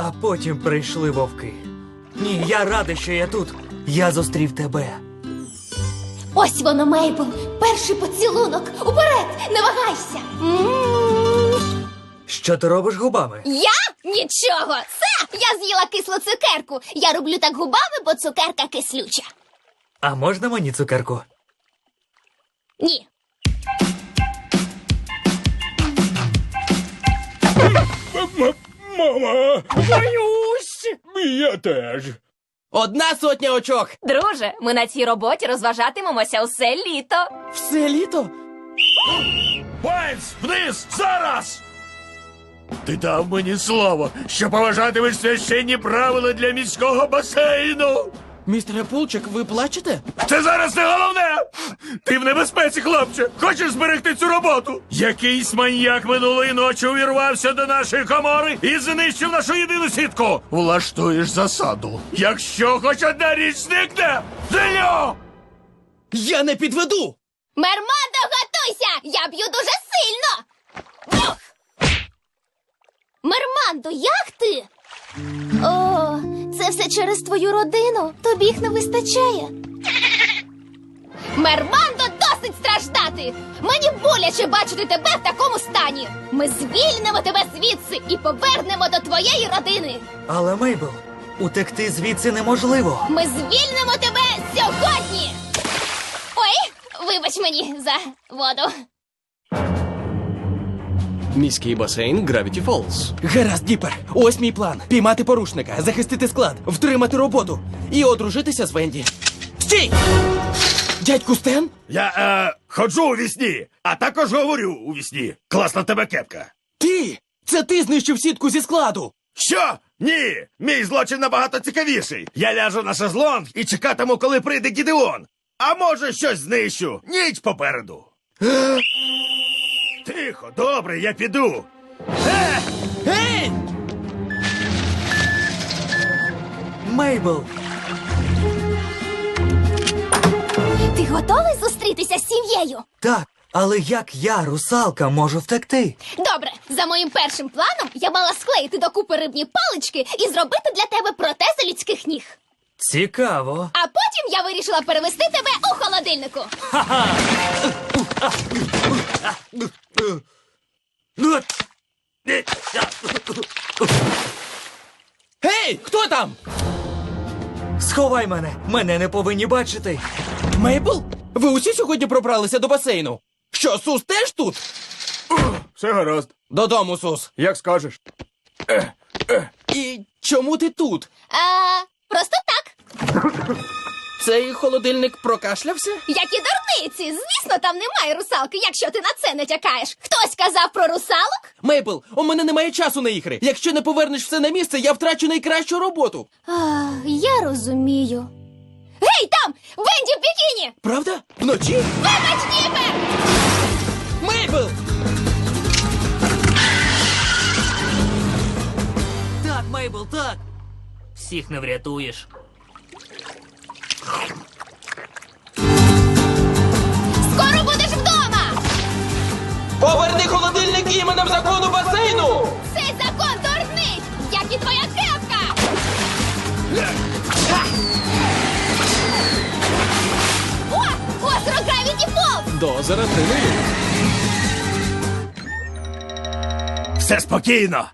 А потім прийшли вовки. Ні, я радий, що я тут. Я зустрів тебе. Ось воно, Мейбл. Перший поцілунок. Уперед, не вагайся. Що ти робиш губами? Я? Нічого. Це я з'їла кислу цукерку. Я роблю так губами, бо цукерка кислюча. А можна мені цукерку? Ні. Мама! Боюсь! Я теж. Одна сотня очок. Друже, ми на цій роботі розважатимемося усе літо. Все літо. Пальць вниз! Зараз! Ти дав мені слово, що поважатимеш священні правила для міського басейну. Містере Пулчик, ви плачете? Це зараз не головне! Ти в небезпеці, хлопче! Хочеш зберегти цю роботу? Якийсь маньяк минулої ночі увірвався до нашої комори і знищив нашу єдину сітку. Влаштуєш засаду. Якщо хоч одна річ зникне, зелю! Я не підведу! Мермандо, готуйся! Я б'ю дуже сильно. Ух! Мермандо, як ти? Це все через твою родину. Тобі їх не вистачає. Мермандо, досить страждати! Мені боляче бачити тебе в такому стані. Ми звільнимо тебе звідси і повернемо до твоєї родини. Але Мейбл, утекти звідси неможливо. Ми звільнимо тебе сьогодні. Ой, вибач мені за воду. Міський басейн Gravity Falls. Гаразд, Діпер. Ось мій план: піймати порушника, захистити склад, втримати роботу і одружитися з Венді. Стій! Дядьку Стен? Я е, ходжу у вісні, а також говорю у вісні. Класна тебе кепка. Ти! Це ти знищив сітку зі складу! Що? Ні, мій злочин набагато цікавіший. Я ляжу на шезлонг і чекатиму, коли прийде Гідеон. А може, щось знищу. Ніч попереду. Тихо, добре, я піду. Е! Гей! Мейбл, Ти готовий зустрітися з сім'єю? так, але як я, русалка, можу втекти? Добре, за моїм першим планом я мала склеїти докупи рибні палички і зробити для тебе протези людських ніг. Цікаво. А потім я вирішила перевести тебе у холодильнику. Ну, е, Гей! Хто там? Сховай мене, мене не повинні бачити. Мейбл? Ви усі сьогодні пробралися до басейну? Що, Сус теж тут? Все гаразд, Додому, Сус. як скажеш. І чому ти тут? А, просто так. Цей холодильник прокашлявся? Як і дурниці. Звісно, там немає русалки, якщо ти на це не тякаєш. Хтось казав про русалок? Мейбл, у мене немає часу на ігри. Якщо не повернеш все на місце, я втрачу найкращу роботу. А, я розумію. Гей, там! Венді в бікіні! Правда? Вночі? Вибач, Діпер! Мейбл! Так, Мейбл, так. Всіх не врятуєш. Скоро будеш вдома! Поверни холодильник іменем закону басейну! Цей закон дурний, як і твоя кепка! О, озеро Гравіті Фолз! До озера три милі. Все спокійно.